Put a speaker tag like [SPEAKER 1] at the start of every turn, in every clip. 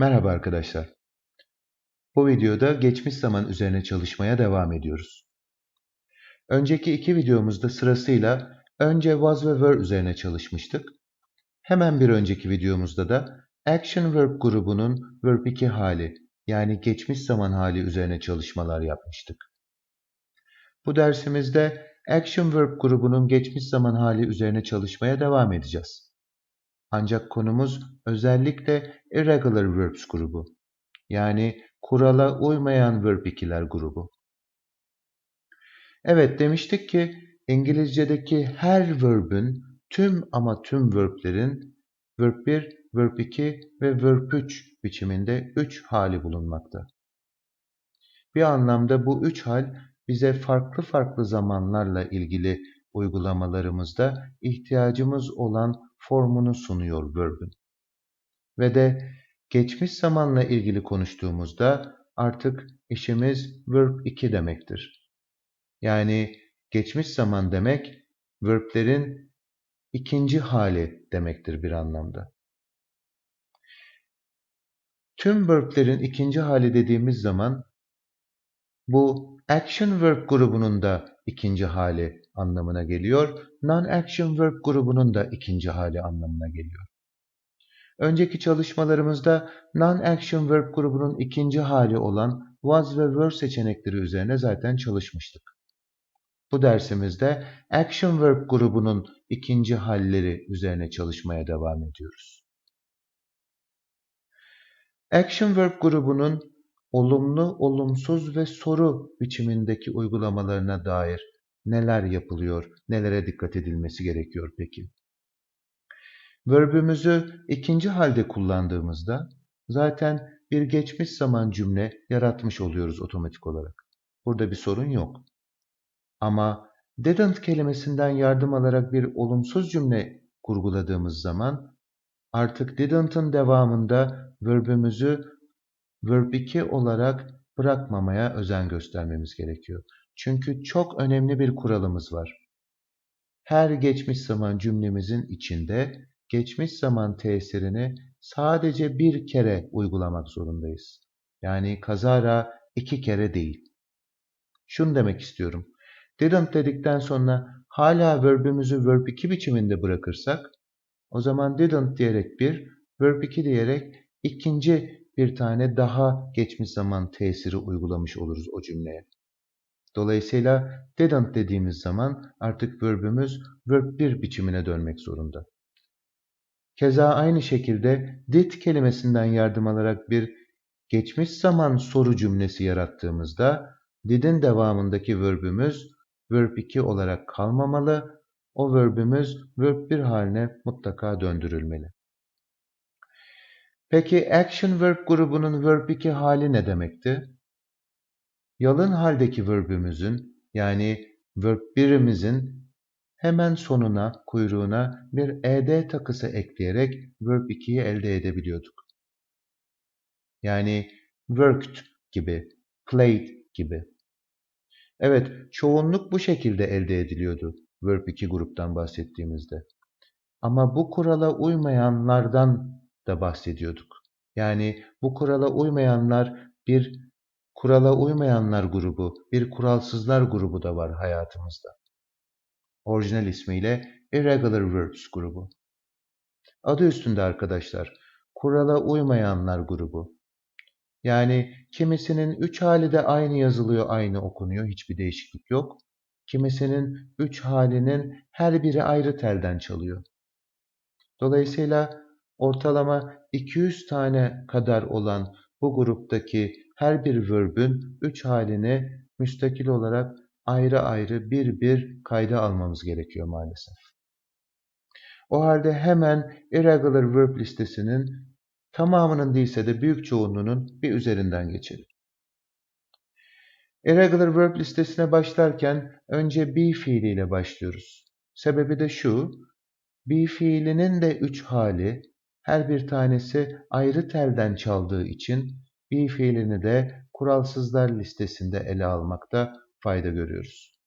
[SPEAKER 1] Merhaba arkadaşlar. Bu videoda geçmiş zaman üzerine çalışmaya devam ediyoruz. Önceki iki videomuzda sırasıyla önce was ve were üzerine çalışmıştık. Hemen bir önceki videomuzda da action verb grubunun verb 2 hali yani geçmiş zaman hali üzerine çalışmalar yapmıştık. Bu dersimizde action verb grubunun geçmiş zaman hali üzerine çalışmaya devam edeceğiz. Ancak konumuz özellikle irregular verbs grubu. Yani kurala uymayan verb 2'ler grubu. Evet demiştik ki İngilizce'deki her verbün tüm ama tüm verblerin verb 1, verb 2 ve verb 3 biçiminde 3 hali bulunmakta. Bir anlamda bu 3 hal bize farklı farklı zamanlarla ilgili uygulamalarımızda ihtiyacımız olan formunu sunuyor verb'ün. Ve de geçmiş zamanla ilgili konuştuğumuzda artık işimiz verb 2 demektir. Yani geçmiş zaman demek verblerin ikinci hali demektir bir anlamda. Tüm verblerin ikinci hali dediğimiz zaman bu action verb grubunun da ikinci hali anlamına geliyor. Non-action verb grubunun da ikinci hali anlamına geliyor. Önceki çalışmalarımızda non-action verb grubunun ikinci hali olan was ve were seçenekleri üzerine zaten çalışmıştık. Bu dersimizde action verb grubunun ikinci halleri üzerine çalışmaya devam ediyoruz. Action verb grubunun olumlu, olumsuz ve soru biçimindeki uygulamalarına dair neler yapılıyor, nelere dikkat edilmesi gerekiyor peki? Verbümüzü ikinci halde kullandığımızda zaten bir geçmiş zaman cümle yaratmış oluyoruz otomatik olarak. Burada bir sorun yok. Ama didn't kelimesinden yardım alarak bir olumsuz cümle kurguladığımız zaman artık didn't'ın devamında verbümüzü verb 2 olarak bırakmamaya özen göstermemiz gerekiyor. Çünkü çok önemli bir kuralımız var. Her geçmiş zaman cümlemizin içinde geçmiş zaman tesirini sadece bir kere uygulamak zorundayız. Yani kazara iki kere değil. Şunu demek istiyorum. Didn't dedikten sonra hala verbümüzü verb 2 biçiminde bırakırsak o zaman didn't diyerek bir, verb 2 diyerek ikinci bir tane daha geçmiş zaman tesiri uygulamış oluruz o cümleye. Dolayısıyla didn't dediğimiz zaman artık verbümüz verb 1 biçimine dönmek zorunda. Keza aynı şekilde did kelimesinden yardım alarak bir geçmiş zaman soru cümlesi yarattığımızda did'in devamındaki verbümüz verb 2 olarak kalmamalı. O verbümüz verb 1 haline mutlaka döndürülmeli. Peki action verb grubunun verb 2 hali ne demekti? Yalın haldeki verbümüzün yani verb 1'imizin hemen sonuna, kuyruğuna bir ed takısı ekleyerek verb 2'yi elde edebiliyorduk. Yani worked gibi, played gibi. Evet, çoğunluk bu şekilde elde ediliyordu verb 2 gruptan bahsettiğimizde. Ama bu kurala uymayanlardan da bahsediyorduk. Yani bu kurala uymayanlar bir kurala uymayanlar grubu, bir kuralsızlar grubu da var hayatımızda. Orijinal ismiyle Irregular Verbs grubu. Adı üstünde arkadaşlar, kurala uymayanlar grubu. Yani kimisinin üç hali de aynı yazılıyor, aynı okunuyor, hiçbir değişiklik yok. Kimisinin üç halinin her biri ayrı telden çalıyor. Dolayısıyla ortalama 200 tane kadar olan bu gruptaki her bir verbün üç halini müstakil olarak ayrı ayrı bir bir kayda almamız gerekiyor maalesef. O halde hemen irregular verb listesinin tamamının değilse de büyük çoğunluğunun bir üzerinden geçelim. Irregular verb listesine başlarken önce be fiiliyle başlıyoruz. Sebebi de şu, be fiilinin de üç hali, her bir tanesi ayrı telden çaldığı için be fiilini de kuralsızlar listesinde ele almakta fayda görüyoruz.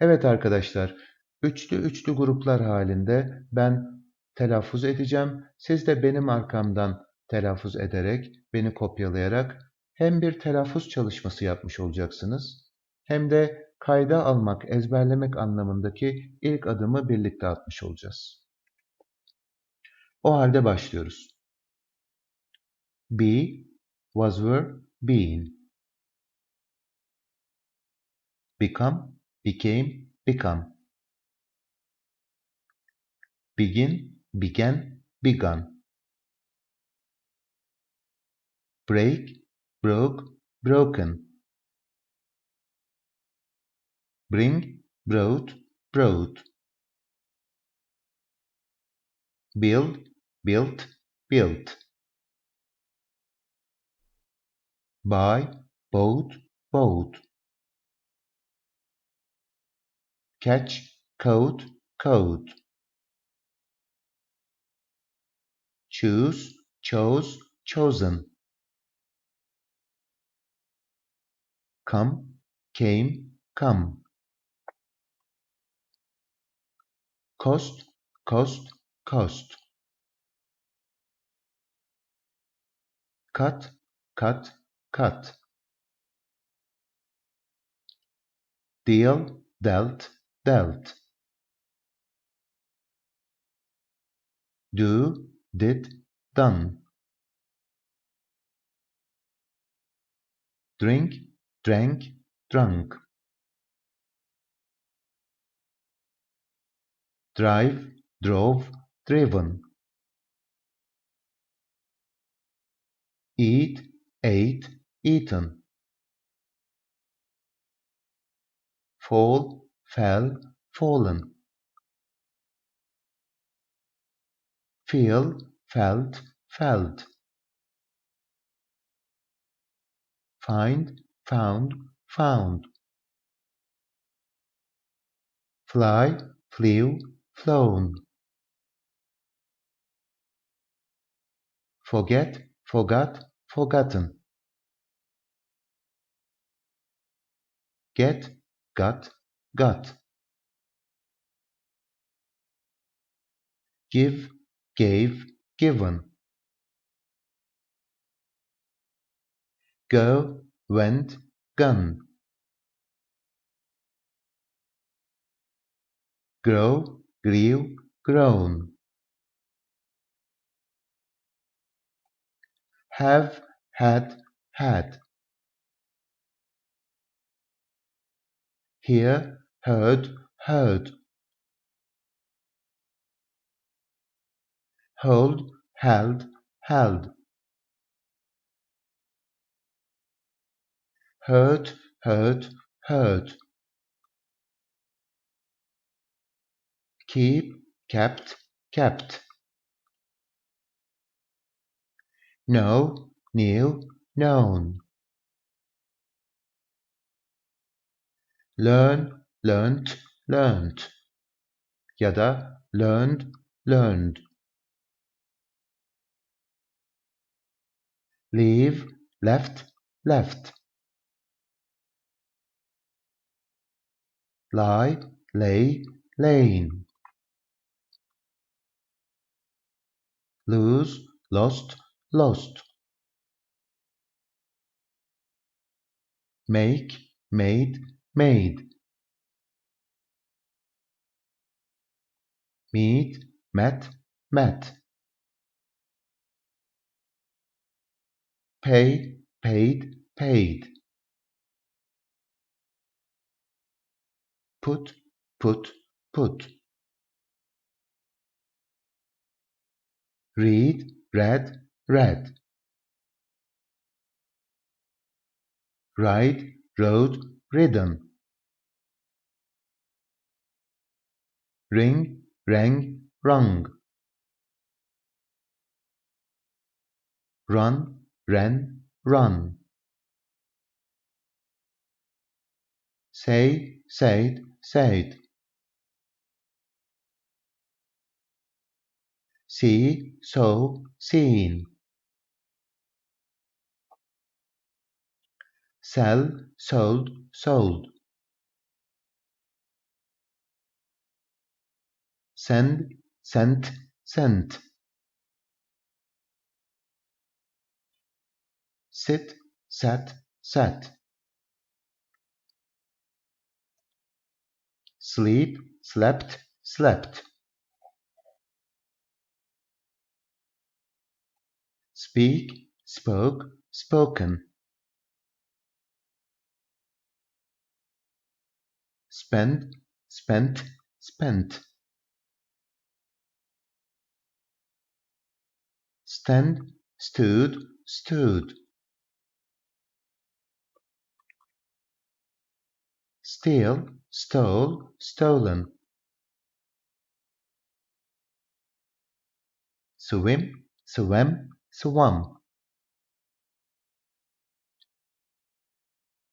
[SPEAKER 1] Evet arkadaşlar, üçlü üçlü gruplar halinde ben telaffuz edeceğim. Siz de benim arkamdan telaffuz ederek, beni kopyalayarak hem bir telaffuz çalışması yapmış olacaksınız hem de kayda almak, ezberlemek anlamındaki ilk adımı birlikte atmış olacağız. O halde başlıyoruz. Be, was were, being. Become, became, become. Begin, began, begun. Break, broke, broken. Bring, brought, brought. Build, built, built. Buy, bought, bought. Catch, caught, caught. Choose, chose, chosen. Come, came, come. Cost, cost, cost. Cut, cut, cut. Deal, dealt, dealt. Do, did, done. Drink, drank, drunk. Drive, drove, driven. Eat, ate, eaten. Fall, fell, fallen. Feel, felt, felt. Find, found, found. Fly, flew, flown. Forget, forgot, forgotten. Get, got, got. Give, gave, given. Go, went, gone. Grow, grew, grown. Have, had, had. Hear, heard, heard. Hold, held, held. Heard, heard, heard. Keep, kept, kept. Know, knew, known. Learn, learnt, learnt. Ya da learned, learned. Leave, left, left. Lie, lay, lain. Lose, lost, lost. Make, made, made. Meet, met, met. Pay, paid, paid. Put, put, put. Read, read, read. Ride, rode, ridden. Ring, rang, rung. Run, ran, run. Say, said, said. See, saw, seen. Sell, sold, sold. Send, sent, sent. sit, sat, sat. Sleep, slept, slept. Speak, spoke, spoken. Spend, spent, spent. Stand, stood, stood. Steal, stole, stolen. Swim, swam, swum.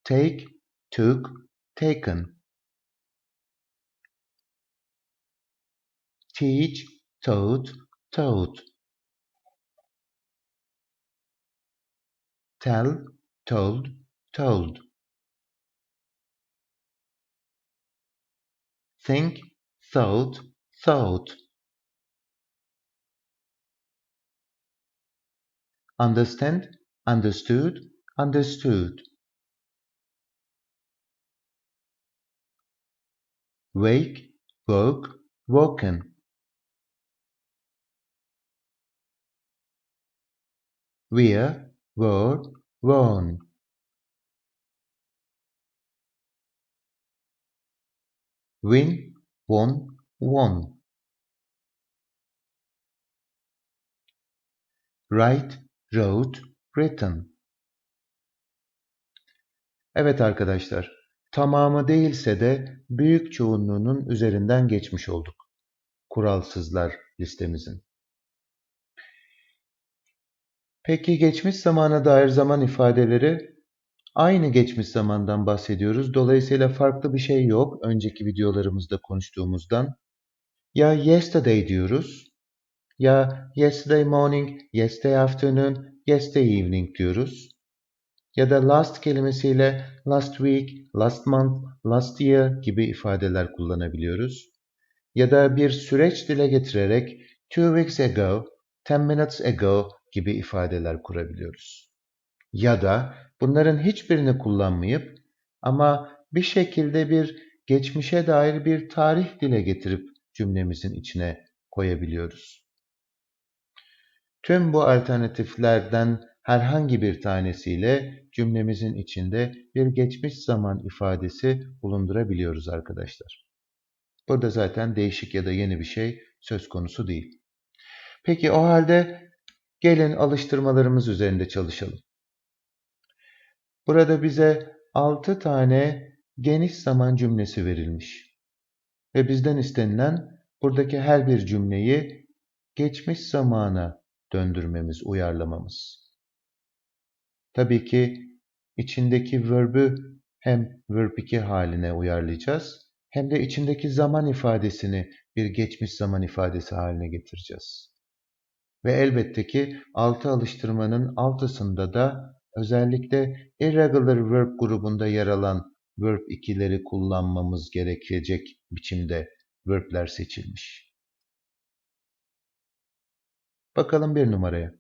[SPEAKER 1] Take, took, taken. Teach, taught, taught. Tell, told, told. Think, thought, thought. Understand, understood, understood. Wake, woke, woken. Wear, wore, worn. Win, won, won. Write, wrote, written. Evet arkadaşlar, tamamı değilse de büyük çoğunluğunun üzerinden geçmiş olduk. Kuralsızlar listemizin. Peki geçmiş zamana dair zaman ifadeleri aynı geçmiş zamandan bahsediyoruz. Dolayısıyla farklı bir şey yok önceki videolarımızda konuştuğumuzdan. Ya yesterday diyoruz ya yesterday morning, yesterday afternoon, yesterday evening diyoruz. Ya da last kelimesiyle last week, last month, last year gibi ifadeler kullanabiliyoruz. Ya da bir süreç dile getirerek two weeks ago, ten minutes ago gibi ifadeler kurabiliyoruz. Ya da bunların hiçbirini kullanmayıp ama bir şekilde bir geçmişe dair bir tarih dile getirip cümlemizin içine koyabiliyoruz. Tüm bu alternatiflerden herhangi bir tanesiyle cümlemizin içinde bir geçmiş zaman ifadesi bulundurabiliyoruz arkadaşlar. Burada zaten değişik ya da yeni bir şey söz konusu değil. Peki o halde gelin alıştırmalarımız üzerinde çalışalım. Burada bize 6 tane geniş zaman cümlesi verilmiş. Ve bizden istenilen buradaki her bir cümleyi geçmiş zamana döndürmemiz, uyarlamamız. Tabii ki içindeki verb'ü hem verb 2 haline uyarlayacağız hem de içindeki zaman ifadesini bir geçmiş zaman ifadesi haline getireceğiz. Ve elbette ki altı alıştırmanın altısında da özellikle irregular verb grubunda yer alan verb 2'leri kullanmamız gerekecek biçimde verb'ler seçilmiş. Bakalım bir numaraya.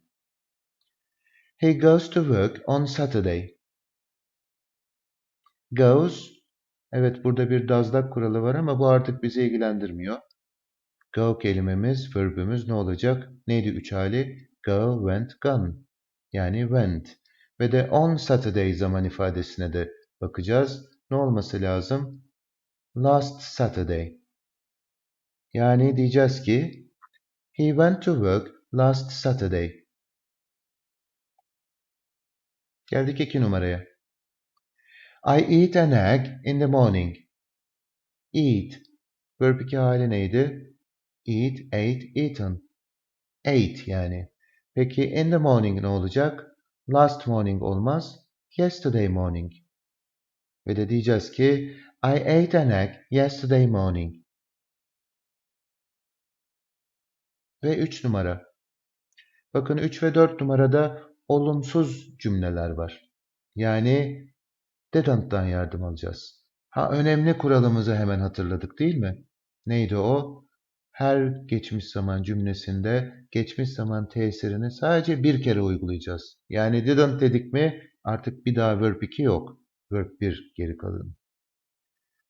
[SPEAKER 1] He goes to work on Saturday. Goes, evet burada bir dazlak kuralı var ama bu artık bizi ilgilendirmiyor. Go kelimemiz, verbimiz ne olacak? Neydi üç hali? Go, went, gone. Yani went. Ve de on Saturday zaman ifadesine de bakacağız. Ne olması lazım? Last Saturday. Yani diyeceğiz ki He went to work last Saturday. Geldik iki numaraya. I eat an egg in the morning. Eat. Verb 2 hali neydi? Eat, ate, eaten. Ate yani. Peki in the morning ne olacak? Last morning olmaz. Yesterday morning. Ve de diyeceğiz ki I ate an egg yesterday morning. Ve 3 numara. Bakın 3 ve 4 numarada olumsuz cümleler var. Yani didn't'tan yardım alacağız. Ha önemli kuralımızı hemen hatırladık değil mi? Neydi o? Her geçmiş zaman cümlesinde geçmiş zaman tesirini sadece bir kere uygulayacağız. Yani didn't dedik mi artık bir daha verb 2 yok. Verb 1 geri kalın.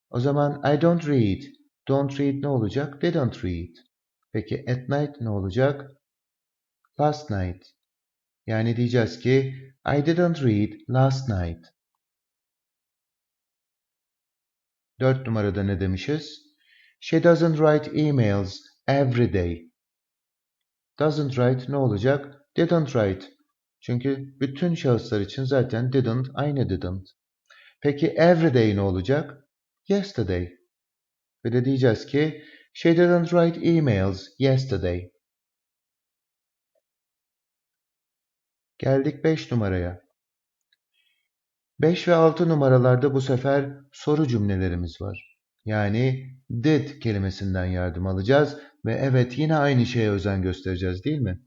[SPEAKER 1] O zaman I don't read. Don't read ne olacak? Didn't read. Peki at night ne olacak? Last night. Yani diyeceğiz ki I didn't read last night. Dört numarada ne demişiz? She doesn't write emails every day. Doesn't write ne olacak? Didn't write. Çünkü bütün şahıslar için zaten didn't aynı didn't. Peki every day ne olacak? Yesterday. Ve de diyeceğiz ki She didn't write emails yesterday. Geldik 5 numaraya. 5 ve 6 numaralarda bu sefer soru cümlelerimiz var. Yani did kelimesinden yardım alacağız ve evet yine aynı şeye özen göstereceğiz değil mi?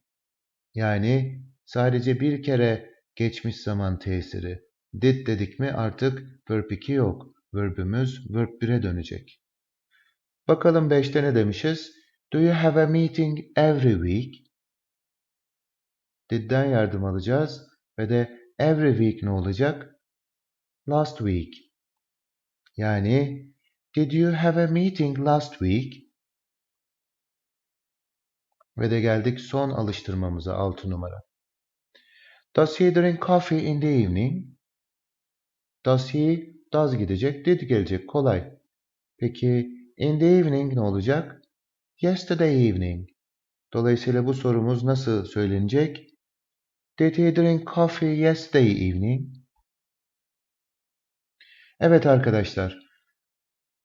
[SPEAKER 1] Yani sadece bir kere geçmiş zaman tesiri. Did dedik mi artık verb 2 yok. Verbimiz verb 1'e dönecek. Bakalım 5'te ne demişiz? Do you have a meeting every week? Did'den yardım alacağız ve de every week ne olacak? Last week. Yani Did you have a meeting last week? Ve de geldik son alıştırmamıza 6 numara. Does he drink coffee in the evening? Does he, does gidecek, did gelecek. Kolay. Peki in the evening ne olacak? Yesterday evening. Dolayısıyla bu sorumuz nasıl söylenecek? Did he drink coffee yesterday evening? Evet arkadaşlar.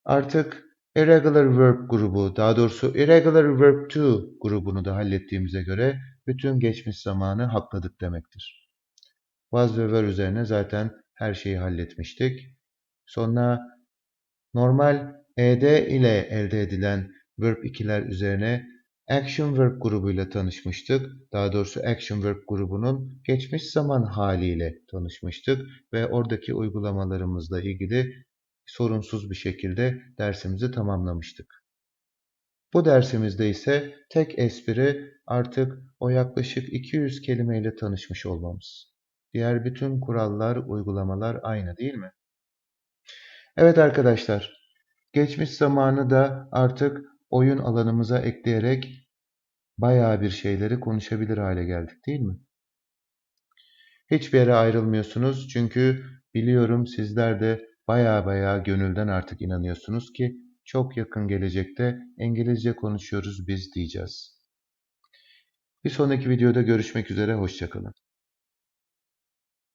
[SPEAKER 1] Artık irregular verb grubu, daha doğrusu irregular verb 2 grubunu da hallettiğimize göre bütün geçmiş zamanı hakladık demektir. Was ve were üzerine zaten her şeyi halletmiştik. Sonra normal ed ile elde edilen verb 2'ler üzerine action verb grubuyla tanışmıştık. Daha doğrusu action verb grubunun geçmiş zaman haliyle tanışmıştık ve oradaki uygulamalarımızla ilgili sorunsuz bir şekilde dersimizi tamamlamıştık. Bu dersimizde ise tek espri artık o yaklaşık 200 kelimeyle tanışmış olmamız. Diğer bütün kurallar, uygulamalar aynı değil mi? Evet arkadaşlar, geçmiş zamanı da artık oyun alanımıza ekleyerek bayağı bir şeyleri konuşabilir hale geldik değil mi? Hiçbir yere ayrılmıyorsunuz çünkü biliyorum sizler de baya baya gönülden artık inanıyorsunuz ki çok yakın gelecekte İngilizce konuşuyoruz biz diyeceğiz. Bir sonraki videoda görüşmek üzere, hoşçakalın.